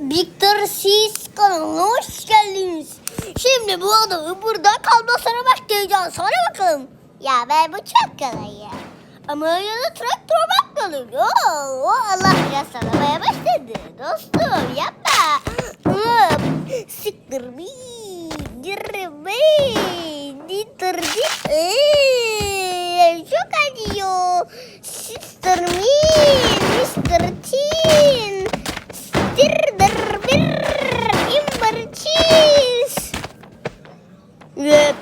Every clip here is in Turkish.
Victor Sis kanalına hoş geldiniz. Şimdi bu adamı burada kalmasına başlayacağız. Sonra bakalım. Ya ben bu çok kolay ya. Ama ya da traktör bakalım. Oo, Allah biraz salamaya başladı. Dostum yapma. Siktir mi? Girme. Dittir dit. Ee, Çok acıyor. Sister me. Mr. Teen.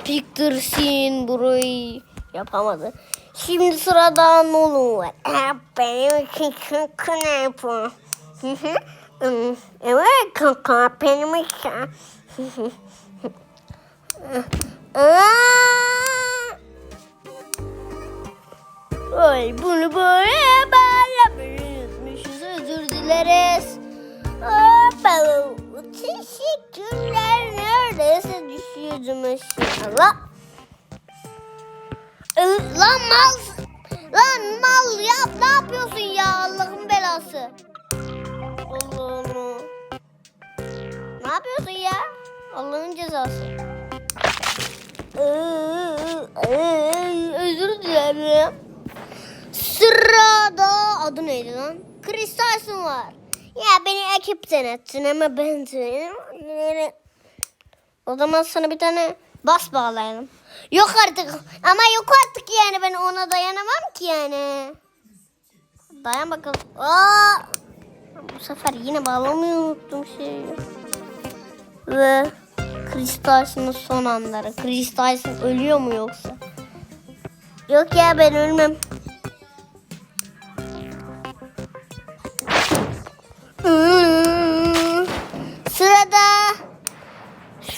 Picturesin burayı yapamadı. Şimdi sırada Nolan var. Benim için kanka ne yapıyor? Evet kanka benim için. Aa! Ay bunu böyle bağlamışız. Özür dileriz. Hoppa. Teşekkürler. Aşağıya. Ee, Lan mal. Lan mal ya. Ne yapıyorsun ya Allah'ın belası. Allah. Ne yapıyorsun ya? Allah'ın cezası. Ee, ee, Özür dilerim. Sırada adı neydi lan? Chris var. Ya beni ekipten ettin ama ben seni... O zaman sana bir tane bas bağlayalım. Yok artık ama yok artık yani ben ona dayanamam ki yani. Dayan bakalım. Aa! Bu sefer yine bağlamayı unuttum şeyi. Ve Chris Tyson'ın son anları. Chris Tyson ölüyor mu yoksa? Yok ya ben ölmem.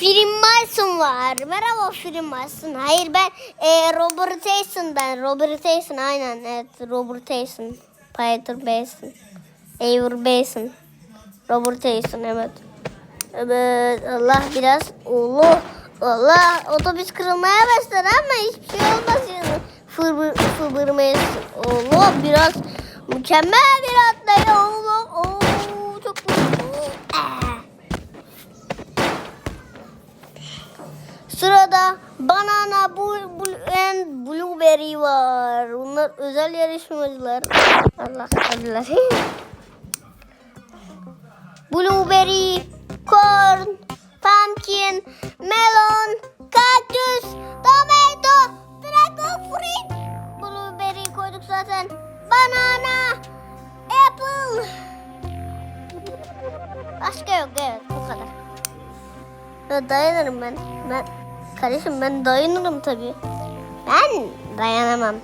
Film Mason var. Merhaba Film Mason. Hayır ben e, Robert ben. Robert Tyson aynen evet Robert Tyson. Peter Basin. Eivor Basin. Robert Tyson evet. Evet Allah biraz Allah Allah otobüs kırılmaya başladı ama hiçbir şey olmaz yani. Fırbır, fırbırmayız. Allah biraz mükemmel bir atlayı Allah. Oo, çok Ah. Sırada banana, blue, and blueberry var. Bunlar özel yarışmacılar. Allah Allah. Blueberry, corn, pumpkin, melon, cactus, tomato, dragon fruit. Blueberry koyduk zaten. Banana, apple. Başka yok evet bu kadar. Ya dayanırım ben. Ben kardeşim ben dayanırım tabii. Ben dayanamam.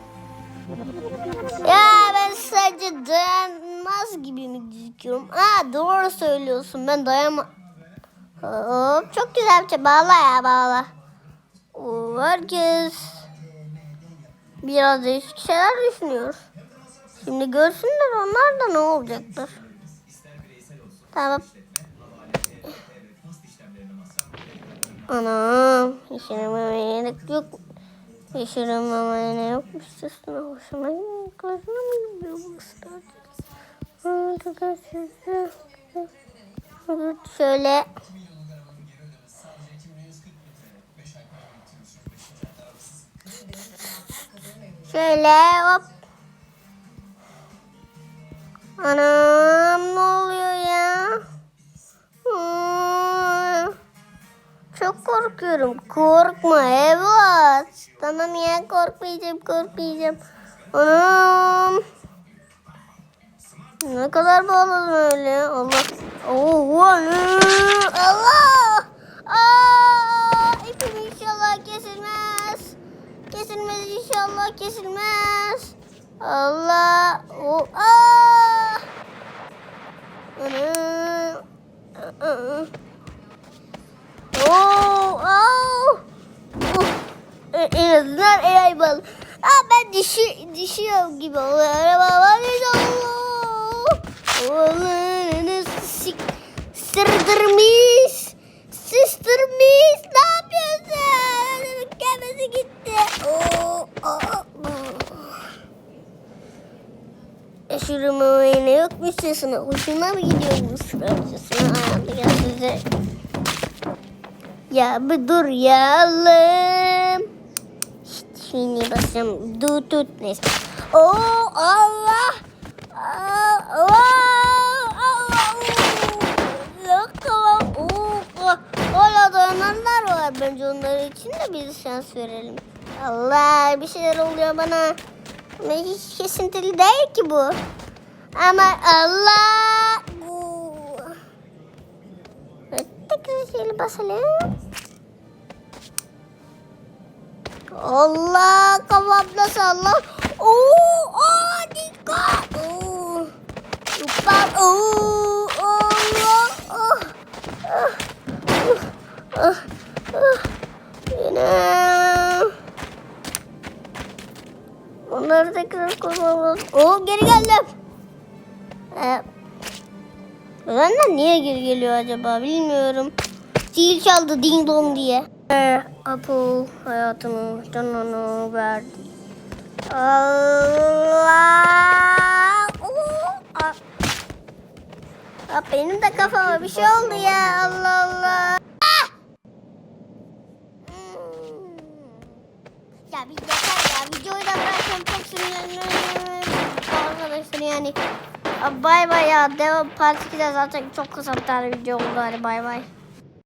Ya ben sadece dayanmaz gibi mi gözüküyorum? Aa doğru söylüyorsun ben dayanma. Hop çok güzel bir şey. Bağla ya bağla. Oo, herkes biraz değişik şeyler düşünüyor. Şimdi görsünler onlar da ne olacaktır. Tamam. Anam, yaşamamaya gerek yok. Yaşamamaya ne yokmuş üstüne hoşuma gidiyor. Hoşuma mı gidiyor bu ısrar? Şöyle Şöyle hop. Anam ne korkuyorum. Korkma evlat. Tamam ya korkmayacağım korkmayacağım. Anam. Ne kadar bağladın öyle? Allah. Oh, Allah. Aa, ipim inşallah kesilmez. Kesilmez inşallah kesilmez. Allah. Oh, aa. Anam. Aa. Oo, oo. Uh, e, en azından el bal. Aa, ben dişi, dişiyorum gibi oluyor. Araba var ya Allah. Sik, sırdırmış. Sıstırmış. Ne yapıyorsun? Kendisi gitti. Oo, oo, oo. Şurama ne yokmuş sesine. Hoşuna mı gidiyor bu sıracısına? Gel. Ya bir dur yalım. Şimdi basacağım. Dur tut neyse. Oo Allah. Aa, Allah. Allah. Oh. Hala dayananlar var. Bence onlar için de bir şans verelim. Allah bir şeyler oluyor bana. Ama hiç kesintili değil ki bu. Ama Allah. Evet, tekrar şöyle basalım. Allah kafamda salla. Oo, aa, dikkat. Oo. Yupak. Oo, Allah. Oh. Ah, ah, ah, ah. Yine. Onları tekrar kurmamız. Oo geri geldim. Ee, benden niye geri geliyor acaba bilmiyorum. Zil çaldı ding dong diye. Ee, Apple hayatımı canını verdi. Allah. Ah. Ah, benim de kafama bir şey oldu ya Allah Allah. Ah! Ya bir yeter ya videoyu da bırakın çok sinirleniyorum. Arkadaşlar yani. Bay bay ya devam part 2'de zaten çok kısa bir tane video oldu hadi bay bay.